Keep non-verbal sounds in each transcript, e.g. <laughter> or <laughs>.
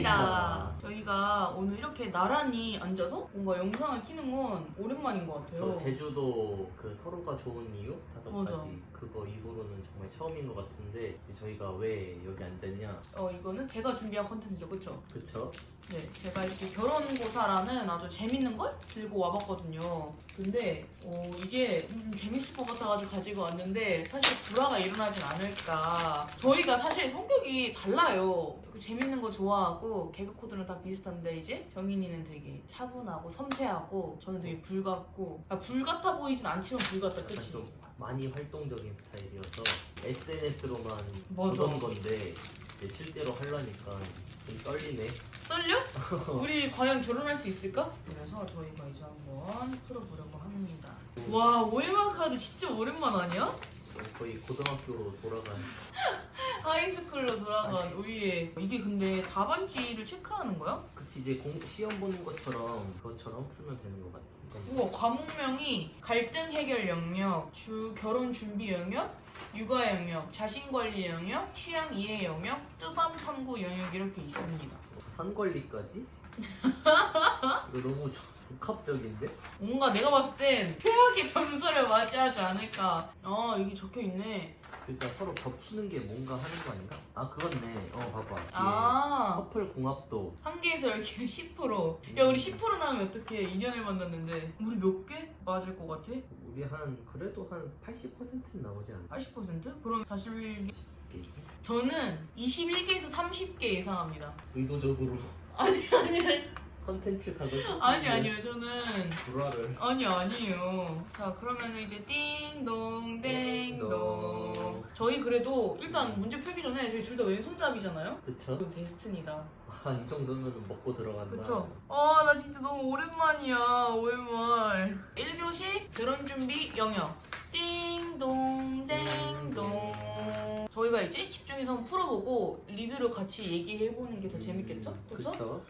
여자친구 입니다. 저희가 오늘 이렇게 나란히 앉아서 뭔가 영상을 키는 건 오랜만인 것 같아요. 저 제주도 그 서로가 좋은 이유 다섯 맞아. 가지 그거 이후로는 정말 처음인 것 같은데 이제 저희가 왜 여기 앉았냐 어 이거는 제가 준비한 컨텐츠죠, 그렇죠? 그쵸? 네, 제가 이렇게 결혼고사라는 아주 재밌는 걸 들고 와봤거든요. 근데 어, 이게 음, 재밌을 것 같아가지고 가지고 왔는데 사실 불화가 일어나진 않을까. 저희가 사실 성격이 달라요. 그 재밌는 거 좋아하고 개그 코드는 다 비슷한데 이제 정인이는 되게 차분하고 섬세하고 저는 되게 불 같고 아, 불 같아 보이진 않지만 불 같다 약간 끝이. 좀 많이 활동적인 스타일이어서 SNS로만 맞아. 보던 건데 이제 실제로 하려니까 좀 떨리네 떨려? <laughs> 우리 과연 결혼할 수 있을까? 그래서 저희가 이제 한번 풀어보려고 합니다. 와 오해만 카드 진짜 오랜만 아니야? 거의 고등학교로 돌아간 <laughs> 하이스쿨로 돌아간 우리의 이게 근데 답안지를 체크하는 거야? 그치 이제 공, 시험 보는 것처럼 그것처럼 풀면 되는 것 같아 우와 과목명이 갈등 해결 영역, 주 결혼 준비 영역, 육아 영역, 자신 관리 영역, 취향 이해 영역, 뜨밤 탐구 영역 이렇게 있습니다. 산관리까지? 이거 너무 조- 복합적인데? 뭔가 내가 봤을 땐 최악의 점수를 맞이하지 않을까. 아 여기 적혀 있네. 그러니까 서로 겹치는 게 뭔가 하는 거 아닌가? 아 그렇네 어 봐봐 뒤에 아. 커플 궁합도 한 개에서 열개가 10%. 야, 우리 10% 나오면 어떻게 2년을 만났는데. 우리 몇 개? 맞을 것 같아? 우리 한 그래도 한 80%는 나오지 않을까? 80%? 그럼 사실 이게 저는 21개에서 30개 예상합니다. 의도적으로 아니, 아니, 컨텐츠 각을 아니, 아니요. 저는. 불화를 아니, 아니에요. 자, 그러면 이제 띵동, 땡동. 저희 그래도 일단 문제 풀기 전에 저희 둘 다 왼손잡이잖아요? 그쵸? 이건 데스티니다. 아 이 정도면 먹고 들어간다 그쵸? 아, 나 진짜 너무 오랜만이야. 오랜만. 1교시 결혼 준비 영역. 띵동, 땡동. 저희가 이제 집중해서 한번 풀어보고 리뷰를 같이 얘기해보는 게 더 재밌겠죠? 그쵸? 그쵸?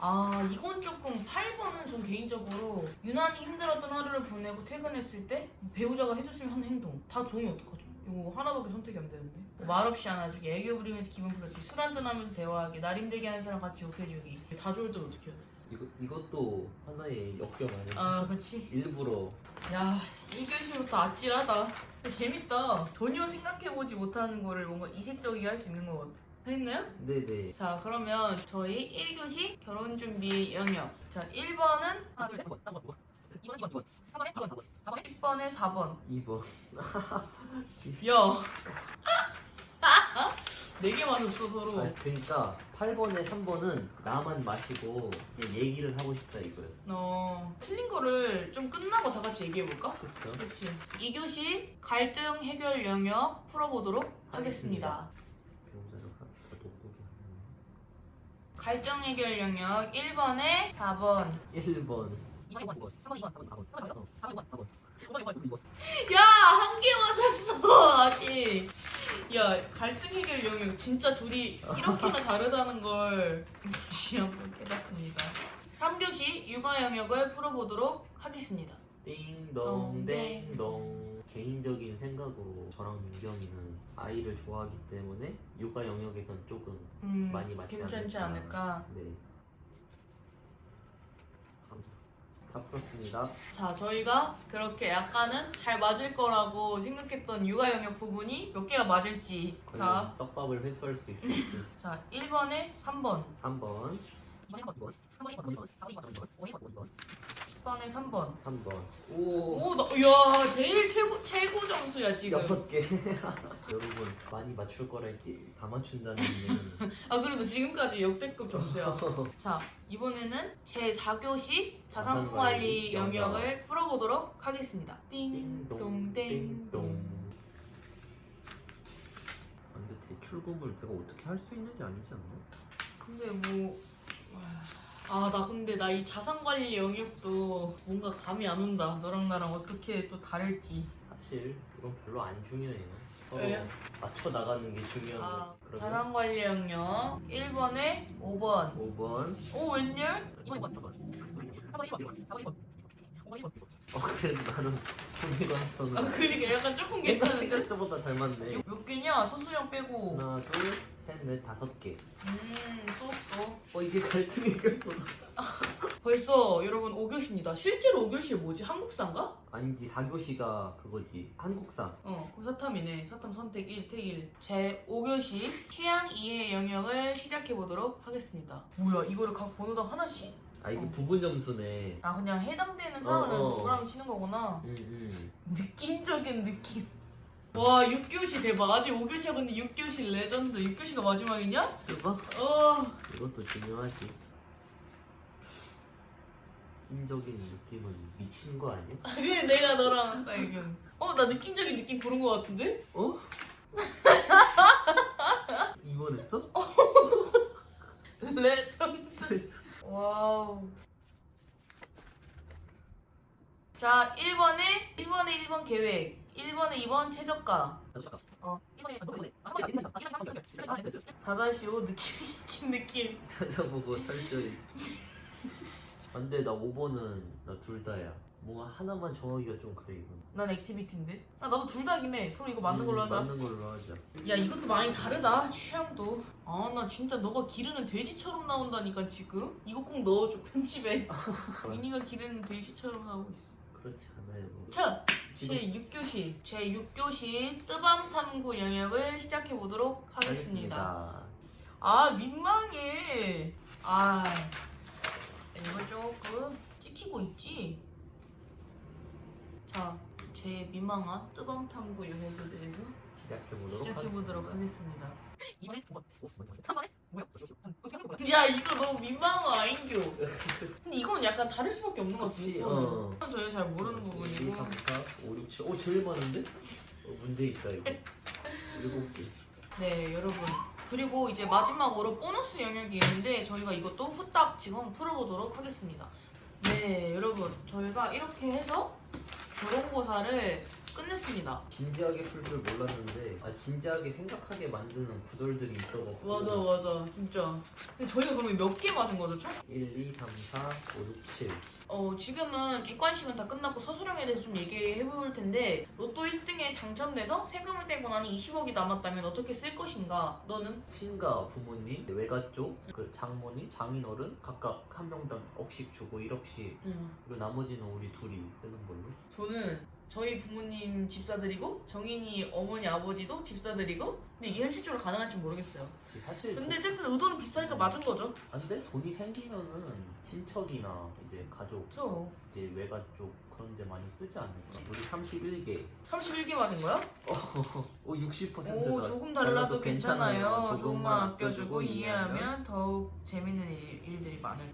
아, 이건 조금 8번은 전 개인적으로 유난히 힘들었던 하루를 보내고 퇴근했을 때 배우자가 해줬으면 하는 행동. 다 종이 어떡하죠? 이거 하나밖에 선택이 안 되는데. 말없이 안아주기, 애교 부리면서 기분 풀어주기, 술 한잔하면서 대화하기, 날 힘들게 하는 사람 같이 욕해주기. 다 좋을 때 어떻게 해요? 이거, 이것도 하나의 역경 아니야? 아, 그렇지. 일부러 야, 1교시부터 아찔하다. 재밌다. 전혀 생각해보지 못하는 거를 뭔가 이색적이게 할 수 있는 것 같아. 했나요? 네네 자, 그러면 저희 1교시 결혼준비 영역. 자, 1번은 하나, 둘, 셋. 2번, 2번, 2번, 3번에 4번, 4번, 4번에 10번에 4번. 2번 야. 4개 맞았어, 서로. 아, 그러니까 8번에 3번은 나만 마시고 그냥 얘기를 하고 싶다 이거였어 어, 틀린 거를 좀 끝나고 다 같이 얘기해 볼까? 그쵸? 그렇지. 2교시 갈등 해결 영역 풀어보도록 하겠습니다. 배우자를 돋보게 갈등 해결 영역 1번에 4번. 1번 2번, 2번, 3번, 2번, 3번, 4번, 4번, 4번, 4번, 4번 2번 야, 한 개 맞았어, 아직. 야, 갈등 해결 영역 진짜 둘이 이렇게나 다르다는 걸 다시 한번 깨닫습니다. 3교시 육아 영역을 풀어보도록 하겠습니다. 띵동 띵동 개인적인 생각으로 저랑 민경이는 아이를 좋아하기 때문에 육아 영역에선 조금 음, 많이 맞지 괜찮지 않을까. 않을까? 네 감사합니다 다 풀었습니다 자, 저희가 그렇게 약간은 잘 맞을 거라고 생각했던 육아 영역 부분이 몇 개가 맞을지. 자, 과연 떡밥을 회수할 수 있을지 자, 1번에 3번, 3번 2번에 3번, 3번 2번 2번 4번 2번 5번 2번 5번 10번에 3번. 3번 오 오, 나, 야, 제일 최고, 최고 점수야, 지금. 여섯 개 <laughs> 여러분 많이 맞출 거랄지 다 맞춘다는 얘기는 <laughs> 아, 그래도 지금까지 역대급 점수야. <laughs> 자, 이번에는 제 4교시 자산관리 자산관리 영역을 풀어보도록 하겠습니다. 띵동 띵동. 아, 근데 대출금을 내가 어떻게 할 수 있는 게 아니지 않나? 근데 뭐. 아, 나 근데 나 이 자산 관리 영역도 뭔가 감이 안 온다. 너랑 나랑 어떻게 또 다를지. 사실 이건 별로 안 중요해요 서로 왜요? 맞춰 나가는 게 중요한 아, 거 그러면 자산 관리 영역 1번에 5번. 5번 오, 웬열? 2번, 2번, 3번. 3번, 2번, 4번, 2번. 5번, 2번. 어 그래도 나름 정리가 아, 했었는데 그러니까 약간 조금 내가 괜찮은데? 생각보다 잘 맞네 몇 개냐? 소수령 빼고. 하나, 둘, 셋, 넷, 다섯 개. 음, 쏘쏘. 어 이게 갈등의 결과다. <laughs> 벌써 여러분 5교시입니다. 실제로 5교시 뭐지? 한국사인가? 아니지 4교시가 그거지 한국사. 어, 그럼 사탐이네. 사탐 선택 1, 택 1. 제 5교시 취향 이해 영역을 시작해 보도록 하겠습니다. 뭐야, 이거를 각 번호당 하나씩? 아 이게 어. 부분 점수네. 아, 그냥 해당되는 사안을 어, 어. 동그라미 치는 거구나. 응 응. 느낌적인 느낌. 와, 6교시 대박. 아직 5교시 하고 있는데 6교시 레전드. 6교시가 마지막이냐? 대박. 어. 이것도 중요하지. 인적인 느낌은 미친 거 아니야? 그게 내가 너랑. 어, 나 느낌적인 느낌 고른 거 같은데? 어? 입원했어? <laughs> 레전드. 와우. 자, 1번에 1번에 1번 계획, 1번에 2번 최저가. 어, 1번에 4-5 느낌 느낌 느낌. 찾아보고 철저히. 안돼 나 5번은 나 둘 다야. 뭔가 하나만 정하기가 좀 그래 이건. 난 액티비티인데. 아, 나도 둘 다긴 해. 그럼 이거 맞는 음, 걸로 하자. 맞는 걸로 하자. 야, 이것도 많이 다르다. 취향도. 아, 나 진짜 너가 기르는 돼지처럼 나온다니까 지금. 이거 꼭 넣어줘 편집에. <laughs> 미니가 기르는 돼지처럼 나오고 있어. 그렇지 않아요. 자, 지금 제6교시, 제6교시 뜨밤 탐구 영역을 시작해 보도록 하겠습니다. 아, 민망해. 아, 이거 조금 찍히고 있지? 자, 제 민망한 뜨밤 탐구 영역에 대해서 시작해 보도록 시작해 보도록 하겠습니다. 이번에 5번, 오, 뭐야, 뭐야. 3번에 뭐야? 야, 이거 너무 민망한 거 아닌겨. 근데 이건 약간 다를 수밖에 없는 것 그치, 같고. 어. 저희 잘 모르는 1, 2, 부분이고. 3, 4, 5, 6, 7. 오, 제일 많은데? 어, 문제 있다, 이거. 일곱 개. 네, 여러분. 그리고 이제 마지막으로 보너스 영역이 있는데 저희가 이것도 후딱 지금 풀어보도록 하겠습니다. 네, 여러분. 저희가 이렇게 해서 조롱고사를 끝냈습니다. 진지하게 풀 줄 몰랐는데, 아, 진지하게 생각하게 만드는 구절들이 있어갖고. 맞아, 맞아. 진짜. 근데 저희가 그러면 몇 개 맞은 거죠, 총? 1, 2, 3, 4, 5, 6, 7. 어, 지금은 객관식은 다 끝났고 서술형에 대해서 좀 얘기해 볼 텐데 로또 1등에 당첨돼서 세금을 떼고 나니 20억이 남았다면 어떻게 쓸 것인가? 너는? 친가 부모님, 외가 쪽, 그 장모님, 장인어른 각각 한 명당 억씩 주고 1억씩 음. 그리고 나머지는 우리 둘이 쓰는 걸로. 저는 저희 부모님 집사들이고 정인이 어머니 아버지도 집사들이고 근데 이게 현실적으로 가능할지 모르겠어요. 그치, 사실 근데 어쨌든 의도는 비싸니까 맞은 거죠. 안돼 돈이 생기면은 친척이나 이제 가족, 그렇죠. 이제 외가 쪽 그런 데 많이 쓰지 않을까? 우리 31개. 31개 맞은 거야? <laughs> 오 60%다. 오 조금 달라도 괜찮아요. 조금만 아껴주고 이해하면 더욱 재밌는 일, 일들이 많을.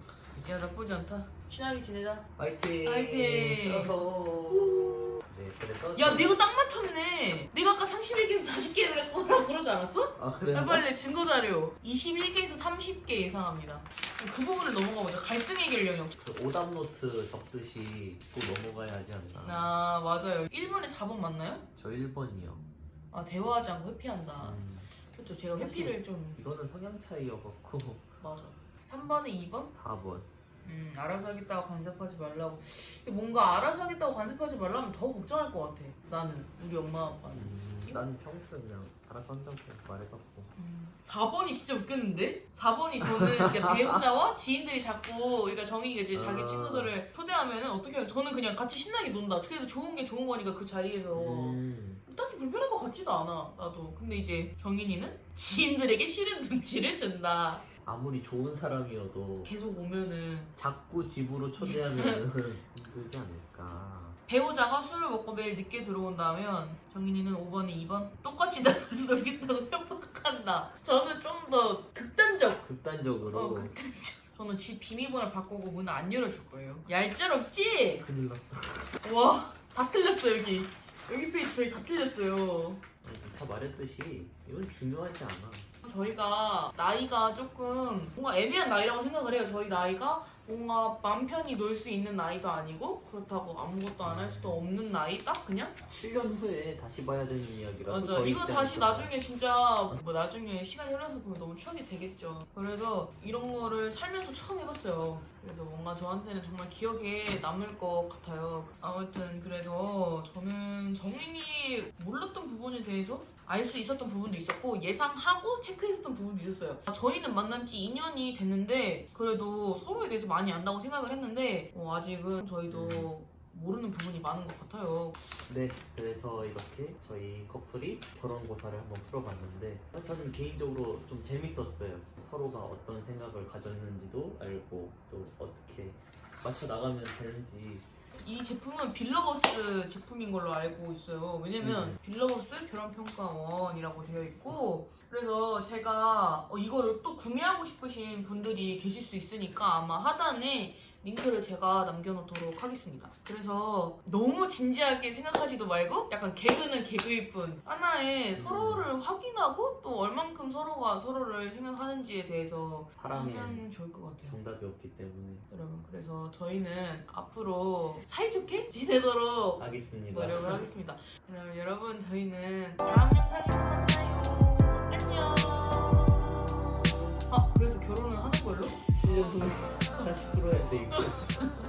야 나쁘지 않다. 친하게 지내자. 파이팅. 파이팅. 어허. 네 그래서 야, 내가 딱 맞췄네. 내가 아까 31개에서 40개 그랬거라 그러지 않았어? 아 아, 그랬나? 빨리 증거 자료. 21개에서 30개 예상합니다. 그 부분을 넘어가 보자. 갈등 해결 영역. 그 오답 노트 적듯이 또 넘어가야 하지 않나? 아, 맞아요. 1번에 4번 맞나요? 저 1번이요. 아, 대화하지 않고 회피한다. 음, 그렇죠. 제가 사실- 회피를 좀 이거는 성향 차이여갖고 <laughs> 맞아. 3번에 2번? 4번. 음, 알아서 하겠다고 간섭하지 말라고. 근데 뭔가 알아서 하겠다고 간섭하지 말라면 더 걱정할 것 같아. 나는 우리 엄마 아빠는. 음, 난 평소에 그냥 알아서 한다고 말해갖고. 4번이 진짜 웃겼는데? 4번이 저는 이렇게 <laughs> 배우자와 지인들이 자꾸 그러니까 정희가 이제 자기 아. 친구들을 초대하면은 어떻게 하면 저는 그냥 같이 신나게 논다. 그래도 좋은 게 좋은 거니까 그 자리에서 음, 딱히 불편한 것 같지도 않아. 나도. 근데 이제 정인이는 지인들에게 싫은 눈치를 준다. 아무리 좋은 사람이어도 계속 오면은 자꾸 집으로 초대하면 힘들지 않을까. 배우자가 술을 먹고 매일 늦게 들어온다면 정인이는 5번에 2번 똑같이 나가서 놀겠다고 <laughs> 협박한다. 저는 좀 더 극단적. 극단적으로 어, 극단적. 저는 집 비밀번호 바꾸고 문을 안 열어줄 거예요. 얄짤 없지? 큰일 났다. 와, 다 틀렸어 여기. 여기 페이지 저희 다 틀렸어요. 차 말했듯이 이건 중요하지 않아. 저희가 나이가 조금 뭔가 애매한 나이라고 생각을 해요. 저희 나이가 뭔가 맘 편히 놀 수 있는 나이도 아니고 그렇다고 아무것도 안 할 수도 없는 나이 딱 그냥 7년 후에 다시 봐야 되는 이야기라서 맞아. 저희 이거 입장에서 다시 나중에 진짜 뭐 나중에 시간이 흘러서 보면 너무 추억이 되겠죠. 그래서 이런 거를 살면서 처음 해봤어요. 그래서 뭔가 저한테는 정말 기억에 남을 것 같아요. 아무튼 그래서 저는 정인이 몰랐던 부분에 대해서 알 수 있었던 부분도 있었고 예상하고 체크했었던 부분도 있었어요. 저희는 만난 지 2년이 됐는데 그래도 서로에 대해서 많이 안다고 생각을 했는데 어, 아직은 저희도 모르는 부분이 많은 것 같아요. 네, 그래서 이렇게 저희 커플이 결혼 고사를 한번 풀어봤는데 저는 개인적으로 좀 재밌었어요. 서로가 어떤 생각을 가졌는지도 알고 또 어떻게 맞춰 나가면 되는지 이 제품은 빌러버스 제품인 걸로 알고 있어요. 왜냐면 음. 빌러버스 결혼평가원이라고 되어 있고 그래서 제가 어, 이거를 또 구매하고 싶으신 분들이 계실 수 있으니까 아마 하단에 링크를 제가 남겨놓도록 하겠습니다. 그래서 너무 진지하게 생각하지도 말고 약간 개그는 개그일 뿐 하나의 서로를 확인하고 또 얼만큼 서로가 서로를 생각하는지에 대해서 사랑에 하면 좋을 것 같아요. 정답이 없기 때문에 여러분 그래서 저희는 앞으로 사이좋게 지내도록 하겠습니다. 노력을 <laughs> 하겠습니다. 그럼 여러분 저희는 다음 영상에서 만나요. 안녕. 아 그래서 결혼은 <laughs>